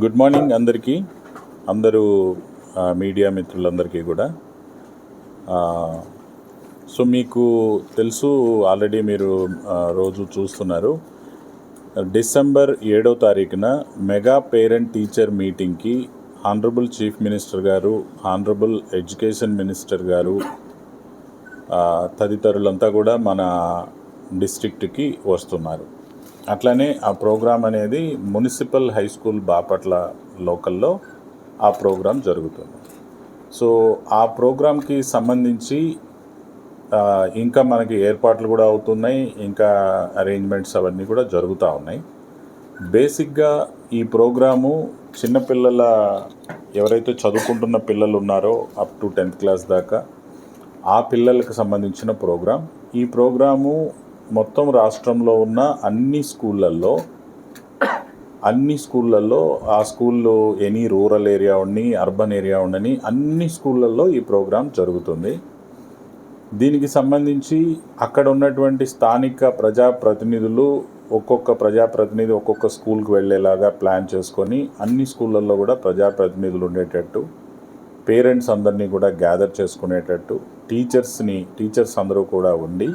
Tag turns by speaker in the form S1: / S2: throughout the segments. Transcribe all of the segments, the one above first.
S1: Good morning అందరికీ అందరూ media మిత్రులందరికీ కూడా. సో మీకు తెలుసు ఆల్రెడీ మీరు రోజు చూస్తున్నారు. డిసెంబర్ ఏడో తారీఖున మెగా పేరెంట్ టీచర్ మీటింగ్కి ఆనరబుల్ చీఫ్ మినిస్టర్ గారు ఆనరబుల్ ఎడ్యుకేషన్ మినిస్టర్ గారు తదితరులంతా కూడా మన డిస్ట్రిక్ట్కి వస్తున్నారు. అట్లనే ఆ ప్రోగ్రాం అనేది మున్సిపల్ హై స్కూల్ బాపట్ల లోకల్లో ఆ ప్రోగ్రాం జరుగుతుంది. సో ఆ ప్రోగ్రాంకి సంబంధించి ఇంకా మనకి ఏర్పాట్లు కూడా అవుతున్నాయి ఇంకా అరేంజ్మెంట్స్ అవన్నీ కూడా జరుగుతూ ఉన్నాయి. బేసిక్గా ఈ ప్రోగ్రాము చిన్నపిల్లల ఎవరైతే చదువుకుంటున్న పిల్లలు ఉన్నారో అప్ టు టెన్త్ క్లాస్ దాకా ఆ పిల్లలకు సంబంధించిన ప్రోగ్రాం ఈ ప్రోగ్రాము మొత్తం రాష్ట్రంలో ఉన్న అన్ని స్కూళ్ళల్లో అన్ని స్కూళ్ళల్లో ఆ స్కూల్లో ఎనీ రూరల్ ఏరియా ఉండి అర్బన్ ఏరియా ఉండని అన్ని స్కూళ్ళల్లో ఈ ప్రోగ్రాం జరుగుతుంది. దీనికి సంబంధించి అక్కడ ఉన్నటువంటి స్థానిక ప్రజాప్రతినిధులు ఒక్కొక్క ప్రజాప్రతినిధి ఒక్కొక్క స్కూల్కి వెళ్ళేలాగా ప్లాన్ చేసుకొని అన్ని స్కూళ్ళల్లో కూడా ప్రజాప్రతినిధులు ఉండేటట్టు పేరెంట్స్ అందరినీ కూడా గ్యాదర్ చేసుకునేటట్టు టీచర్స్ని టీచర్స్ అందరూ కూడా ఉండి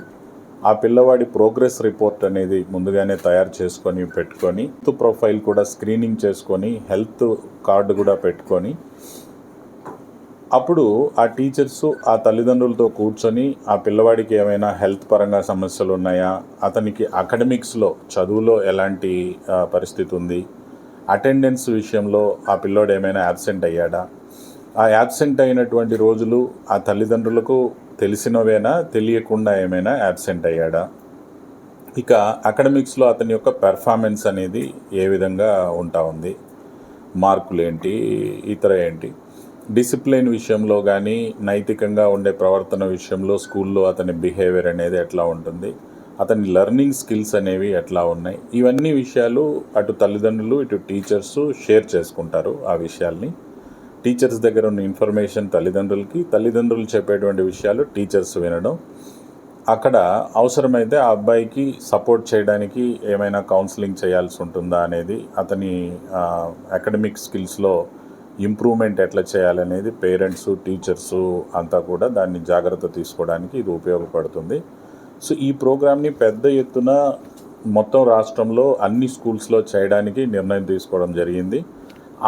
S1: ఆ పిల్లవాడి ప్రోగ్రెస్ రిపోర్ట్ అనేది ముందుగానే తయారు చేసుకొని పెట్టుకొని హెల్త్ ప్రొఫైల్ కూడా స్క్రీనింగ్ చేసుకొని హెల్త్ కార్డు కూడా పెట్టుకొని అప్పుడు ఆ టీచర్స్ ఆ తల్లిదండ్రులతో కూర్చొని ఆ పిల్లవాడికి ఏమైనా హెల్త్ పరంగా సమస్యలు ఉన్నాయా? అతనికి అకాడమిక్స్లో చదువులో ఎలాంటి పరిస్థితి ఉంది? అటెండెన్స్ విషయంలో ఆ పిల్లోడు ఏమైనా యాబ్సెంట్ అయ్యాడా? ఆ యాబ్సెంట్ అయినటువంటి రోజులు ఆ తల్లిదండ్రులకు తెలిసినవేనా? తెలియకుండా ఏమైనా యాబ్సెంట్ అయ్యాడా? ఇక అకాడమిక్స్లో అతని యొక్క పెర్ఫార్మెన్స్ అనేది ఏ విధంగా ఉంటా ఉంది? మార్కులు ఏంటి ఇతర ఏంటి? డిసిప్లిన్ విషయంలో కానీ నైతికంగా ఉండే ప్రవర్తన విషయంలో స్కూల్లో అతని బిహేవియర్ అనేది ఎట్లా ఉంటుంది? అతని లెర్నింగ్ స్కిల్స్ అనేవి ఎట్లా ఉన్నాయి? ఇవన్నీ విషయాలు అటు తల్లిదండ్రులు ఇటు టీచర్స్ షేర్ చేసుకుంటారు ఆ విషయాల్ని. టీచర్స్ దగ్గర ఉన్న ఇన్ఫర్మేషన్ తల్లిదండ్రులకి తల్లిదండ్రులు చెప్పేటువంటి విషయాలు టీచర్స్ వినడం. అక్కడ అవసరమైతే ఆ అబ్బాయికి సపోర్ట్ చేయడానికి ఏమైనా కౌన్సిలింగ్ చేయాల్సి ఉంటుందా అనేది అతని అకాడమిక్ స్కిల్స్లో ఇంప్రూవ్మెంట్ ఎట్లా చేయాలనేది పేరెంట్స్ టీచర్స్ అంతా కూడా దాన్ని జాగ్రత్త తీసుకోవడానికి ఇది ఉపయోగపడుతుంది. సో ఈ ప్రోగ్రామ్ని పెద్ద ఎత్తున మొత్తం రాష్ట్రంలో అన్ని స్కూల్స్లో చేయడానికి నిర్ణయం తీసుకోవడం జరిగింది.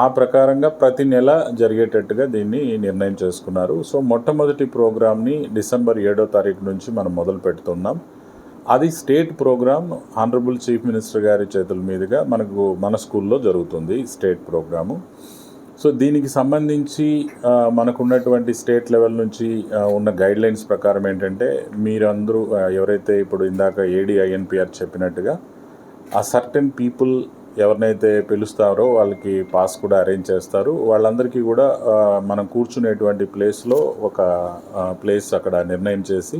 S1: ఆ ప్రకారంగా ప్రతి నెల జరిగేటట్టుగా దీన్ని నిర్ణయం చేసుకున్నారు. సో మొట్టమొదటి ప్రోగ్రామ్ని డిసెంబర్ ఏడో తారీఖు నుంచి మనం మొదలు పెడుతున్నాం. అది state programme honourable chief minister గారి చేతుల మీదుగా మనకు మన స్కూల్లో జరుగుతుంది స్టేట్ ప్రోగ్రాము. సో దీనికి సంబంధించి మనకున్నటువంటి స్టేట్ లెవెల్ నుంచి ఉన్న గైడ్లైన్స్ ప్రకారం ఏంటంటే మీరందరూ ఎవరైతే ఇప్పుడు ఇందాక ఏడీఐఎన్పిఆర్ చెప్పినట్టుగా ఆ సర్టెన్ పీపుల్ ఎవరినైతే పిలుస్తారో వాళ్ళకి పాస్ కూడా అరేంజ్ చేస్తారు. వాళ్ళందరికీ కూడా మనం కూర్చునేటువంటి ప్లేస్లో ఒక ప్లేస్ అక్కడ నిర్ణయం చేసి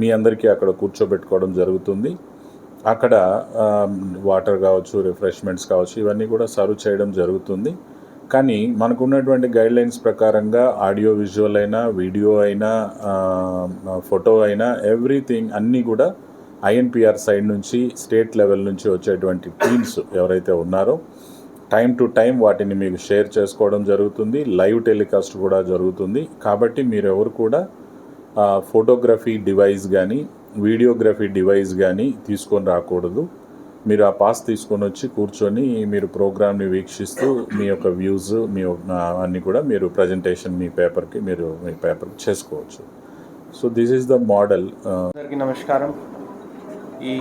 S1: మీ అందరికీ అక్కడ కూర్చోబెట్టుకోవడం జరుగుతుంది. అక్కడ వాటర్ కావచ్చు రిఫ్రెష్మెంట్స్ కావచ్చు ఇవన్నీ కూడా సర్వ్ చేయడం జరుగుతుంది. కానీ మనకున్నటువంటి గైడ్లైన్స్ గైడ్ లైన్స్ ప్రకారంగా ఆడియో విజువల్ అయినా వీడియో అయినా ఫోటో అయినా ఎవ్రీథింగ్ అన్నీ కూడా ఐఎన్పిఆర్ సైడ్ నుంచి స్టేట్ లెవెల్ నుంచి వచ్చేటువంటి టీమ్స్ ఎవరైతే ఉన్నారో టైం టు టైం వాటిని మీకు షేర్ చేసుకోవడం జరుగుతుంది. లైవ్ టెలికాస్ట్ కూడా జరుగుతుంది. కాబట్టి మీరు ఎవరు కూడా ఫోటోగ్రఫీ డివైస్ కానీ వీడియోగ్రఫీ డివైస్ కానీ తీసుకొని రాకూడదు. మీరు ఆ పాస్ తీసుకొని వచ్చి కూర్చొని మీరు ప్రోగ్రామ్ని వీక్షిస్తూ మీ యొక్క వ్యూస్ మీ యొక్క- అన్నీ కూడా మీరు ప్రజెంటేషన్ మీ పేపర్కి మీరు మీ పేపర్కి చేసుకోవచ్చు. So this is the model
S2: అందరికీ నమస్కారం. ఈ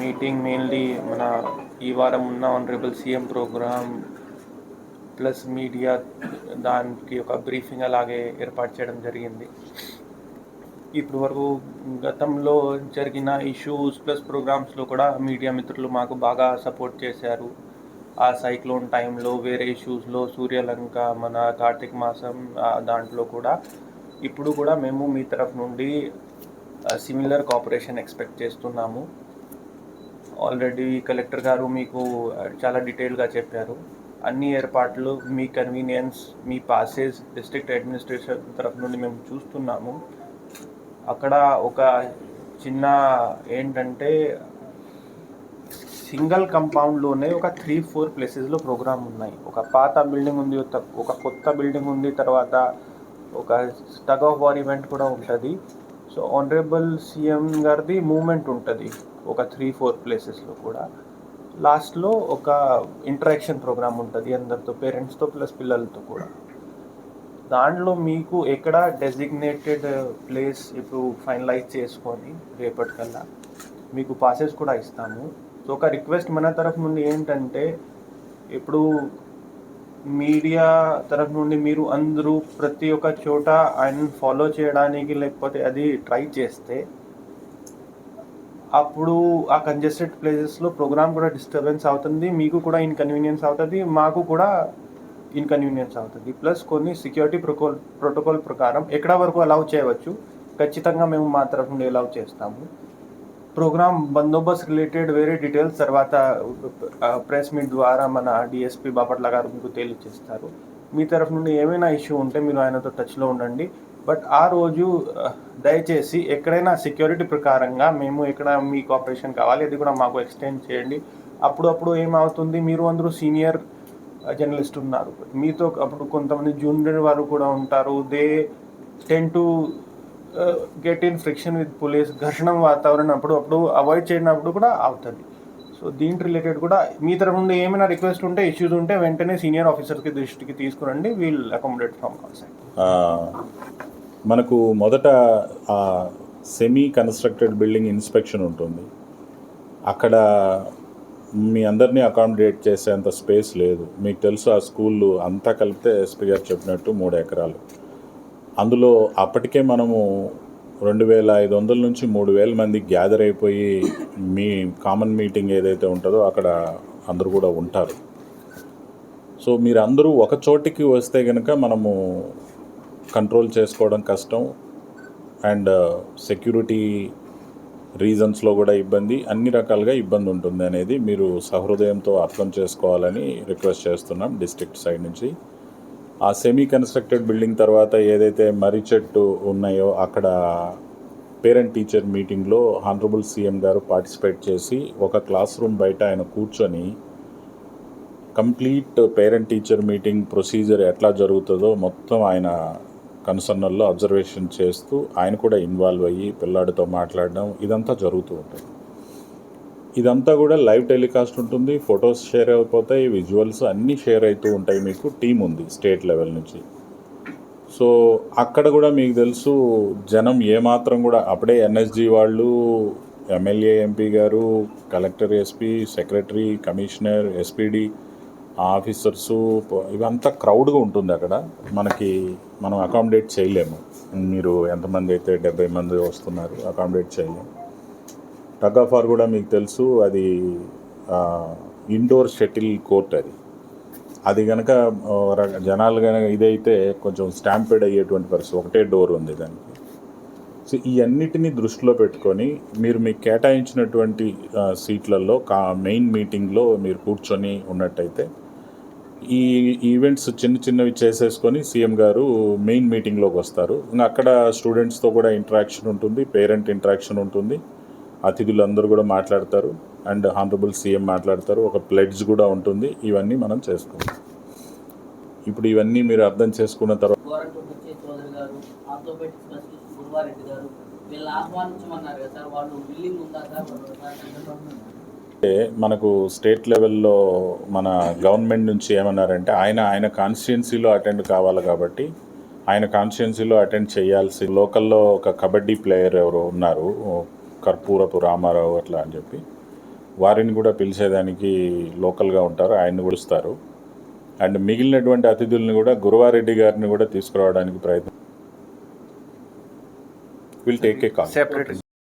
S2: మీటింగ్ మెయిన్లీ మన ఈ వారం ఉన్న honourable CM programme plus media దానికి ఒక బ్రీఫింగ్ అలాగే ఏర్పాటు చేయడం జరిగింది. ఇప్పుడు వరకు గతంలో జరిగిన ఇష్యూస్ ప్లస్ ప్రోగ్రామ్స్లో కూడా మీడియా మిత్రులు మాకు బాగా సపోర్ట్ చేశారు. ఆ సైక్లోన్ టైంలో వేరే ఇష్యూస్లో సూర్యలంక మన కార్తీక మాసం దాంట్లో కూడా. ఇప్పుడు కూడా మేము మీ తరఫు నుండి సిమిలర్ కాపరేషన్ ఎక్స్పెక్ట్ చేస్తున్నాము. ఆల్రెడీ కలెక్టర్ గారు మీకు చాలా డీటెయిల్గా చెప్పారు. అన్ని ఏర్పాట్లు మీ కన్వీనియన్స్ మీ పాసెస్ డిస్ట్రిక్ట్ అడ్మినిస్ట్రేషన్ తరఫు నుండి మేము చూస్తున్నాము. అక్కడ ఒక చిన్న ఏంటంటే సింగిల్ కంపౌండ్లోనే ఒక త్రీ ఫోర్ ప్లేసెస్లో ప్రోగ్రామ్ ఉన్నాయి. ఒక పాత బిల్డింగ్ ఉంది ఒక- ఒక కొత్త బిల్డింగ్ ఉంది తర్వాత ఒక టగ్ ఆఫ్ వార్ ఈవెంట్ కూడా ఉంటుంది. సో ఆనరబుల్ సీఎం గారిది మూమెంట్ ఉంటుంది ఒక త్రీ ఫోర్ ప్లేసెస్లో కూడా. లాస్ట్లో ఒక ఇంటరాక్షన్ ప్రోగ్రామ్ ఉంటుంది అందరితో పేరెంట్స్తో ప్లస్ పిల్లలతో కూడా. దాంట్లో మీకు ఎక్కడ డెసిగ్నేటెడ్ ప్లేస్ ఇప్పుడు ఫైనలైజ్ చేసుకొని రేపటికల్లా మీకు పాసెస్ కూడా ఇస్తాము. సో ఒక రిక్వెస్ట్ మన తరఫు నుండి ఏంటంటే ఇప్పుడు మీడియా తరఫు నుండి మీరు అందరూ ప్రతి ఒక్క చోట ఆయన ఫాలో చేయడానికి లేకపోతే అది ట్రై చేస్తే అప్పుడు ఆ కంజెస్టెడ్ ప్లేసెస్లో ప్రోగ్రామ్ కూడా డిస్టర్బెన్స్ అవుతుంది మీకు కూడా ఇన్కన్వీనియన్స్ అవుతుంది మాకు కూడా ఇన్కన్వీనియన్స్ అవుతుంది. ప్లస్ కొన్ని సెక్యూరిటీ ప్రోకోల్ ప్రోటోకాల్ ప్రకారం ఎక్కడ వరకు అలౌ చేయవచ్చు ఖచ్చితంగా మేము మా తరఫు నుండి అలౌ చేస్తాము. ప్రోగ్రామ్ బందోబస్తు రిలేటెడ్ వేరే డీటెయిల్స్ తర్వాత ప్రెస్ మీట్ ద్వారా మన డిఎస్పి బాపట్ల గారు మీకు తెలియజేస్తారు. మీ తరఫు నుండి ఏమైనా ఇష్యూ ఉంటే మీరు ఆయనతో టచ్లో ఉండండి. బట్ ఆ రోజు దయచేసి ఎక్కడైనా సెక్యూరిటీ ప్రకారంగా మేము ఎక్కడ మీ కోఆపరేషన్ కావాలి అది కూడా మాకు ఎక్స్టెండ్ చేయండి. అప్పుడప్పుడు ఏమవుతుంది? మీరు అందరూ సీనియర్ జర్నలిస్ట్ ఉన్నారు. మీతో అప్పుడు కొంతమంది జూనియర్ వారు కూడా ఉంటారు. They tend to get in friction with police ఘర్షణ వాతావరణం అప్పుడు అప్పుడు అవాయిడ్ చేయనప్పుడు కూడా అవుతుంది. సో దీని రిలేటెడ్ కూడా మీ తరఫు నుండి ఏమైనా రిక్వెస్ట్ ఉంటే ఇష్యూస్ ఉంటే వెంటనే సీనియర్ ఆఫీసర్కి దృష్టికి తీసుకురండి వీల్ అకామిడేట్ ఫ్రమ్
S1: మనకు మొదట సెమీ కన్స్ట్రక్టెడ్ బిల్డింగ్ ఇన్స్పెక్షన్ ఉంటుంది. అక్కడ మీ అందరినీ అకామిడేట్ చేసేంత స్పేస్ లేదు. మీకు తెలుసు ఆ స్కూళ్ళు అంతా కలిపితే ఎస్పీ గారు చెప్పినట్టు మూడు ఎకరాలు. అందులో అప్పటికే మనము రెండు వేల ఐదు వందల నుంచి మూడు వేల మంది గ్యాదర్ అయిపోయి మీ కామన్ మీటింగ్ ఏదైతే ఉంటుందో అక్కడ అందరూ కూడా ఉంటారు. సో మీరు అందరూ ఒక చోటికి వస్తే కనుక మనము కంట్రోల్ చేసుకోవడం కష్టం. అండ్ uh, సెక్యూరిటీ రీజన్స్లో కూడా ఇబ్బంది అన్ని రకాలుగా ఇబ్బంది ఉంటుంది అనేది మీరు సహృదయంతో అర్థం చేసుకోవాలని రిక్వెస్ట్ చేస్తున్నాం డిస్ట్రిక్ట్ సైడ్ నుంచి. ఆ సెమీ కన్స్ట్రక్టెడ్ బిల్డింగ్ తర్వాత ఏదైతే మర్రి చెట్టు ఉన్నాయో అక్కడ పేరెంట్ టీచర్ మీటింగ్లో హానరబుల్ సీఎం గారు పార్టిసిపేట్ చేసి ఒక క్లాస్ రూమ్ బయట ఆయన కూర్చొని complete parent teacher meeting procedure ఎట్లా జరుగుతుందో మొత్తం ఆయన కన్సర్నల్లో అబ్జర్వేషన్ చేస్తూ ఆయన కూడా ఇన్వాల్వ్ అయ్యి పిల్లాడితో మాట్లాడడం ఇదంతా జరుగుతూ ఉంటుంది. ఇదంతా కూడా లైవ్ టెలికాస్ట్ ఉంటుంది ఫొటోస్ షేర్ అయిపోతాయి విజువల్స్ అన్నీ షేర్ అవుతూ ఉంటాయి మీకు టీం ఉంది స్టేట్ లెవెల్ నుంచి. సో అక్కడ కూడా మీకు తెలుసు జనం ఏమాత్రం కూడా అప్పుడే ఎన్ఎస్జీ వాళ్ళు ఎమ్మెల్యే ఎంపీ గారు collector SP secretary commissioner SPD officers ఇవంతా క్రౌడ్గా ఉంటుంది అక్కడ. మనకి మనం అకామిడేట్ చేయలేము. మీరు ఎంతమంది అయితే డెబ్బై మంది వస్తున్నారు అకామిడేట్ చేయలేము. టగ్ ఆఫ్ ఆర్ కూడా మీకు తెలుసు అది ఇండోర్ షటిల్ కోర్ట్ అది. అది కనుక జనాలు కనుక ఇదైతే కొంచెం స్టాంపేడ్ అయ్యేటువంటి పరిస్థితి ఒకటే డోర్ ఉంది దానికి. సో ఇవన్నిటిని దృష్టిలో పెట్టుకొని మీరు మీకు కేటాయించినటువంటి సీట్లలో కా మెయిన్ మీటింగ్లో మీరు కూర్చొని ఉన్నట్టయితే ఈ ఈవెంట్స్ చిన్న చిన్నవి చేసేసుకొని సీఎం గారు మెయిన్ మీటింగ్లోకి వస్తారు. ఇంకా అక్కడ స్టూడెంట్స్తో కూడా ఇంటరాక్షన్ ఉంటుంది పేరెంట్ ఇంటరాక్షన్ ఉంటుంది. అతిథులందరూ కూడా మాట్లాడతారు అండ్ హానరబుల్ సీఎం మాట్లాడతారు. ఒక ప్లెడ్జ్ కూడా ఉంటుంది. ఇవన్నీ మనం చేసుకుంటాం. ఇప్పుడు ఇవన్నీ మీరు అర్థం చేసుకున్న తర్వాత
S3: వాళ్ళు
S1: మనకు స్టేట్ లెవెల్లో మన గవర్నమెంట్ నుంచి ఏమన్నారంటే ఆయన ఆయన కాన్స్టిట్యున్సీలో అటెండ్ కావాలి కాబట్టి ఆయన కాన్స్టిట్యున్సీలో అటెండ్ చేయాల్సి లోకల్లో ఒక కబడ్డీ ప్లేయర్ ఎవరు ఉన్నారు. కర్పూరపు రామారావు అట్లా అని చెప్పి. వారిని కూడా పిలిచేదానికి లోకల్గా ఉంటారు. ఆయన్ని పిలుస్తారు అండ్ మిగిలినటువంటి అతిథుల్ని కూడా గురువారెడ్డి గారిని కూడా తీసుకురావడానికి ప్రయత్నం. Will take a call
S2: separate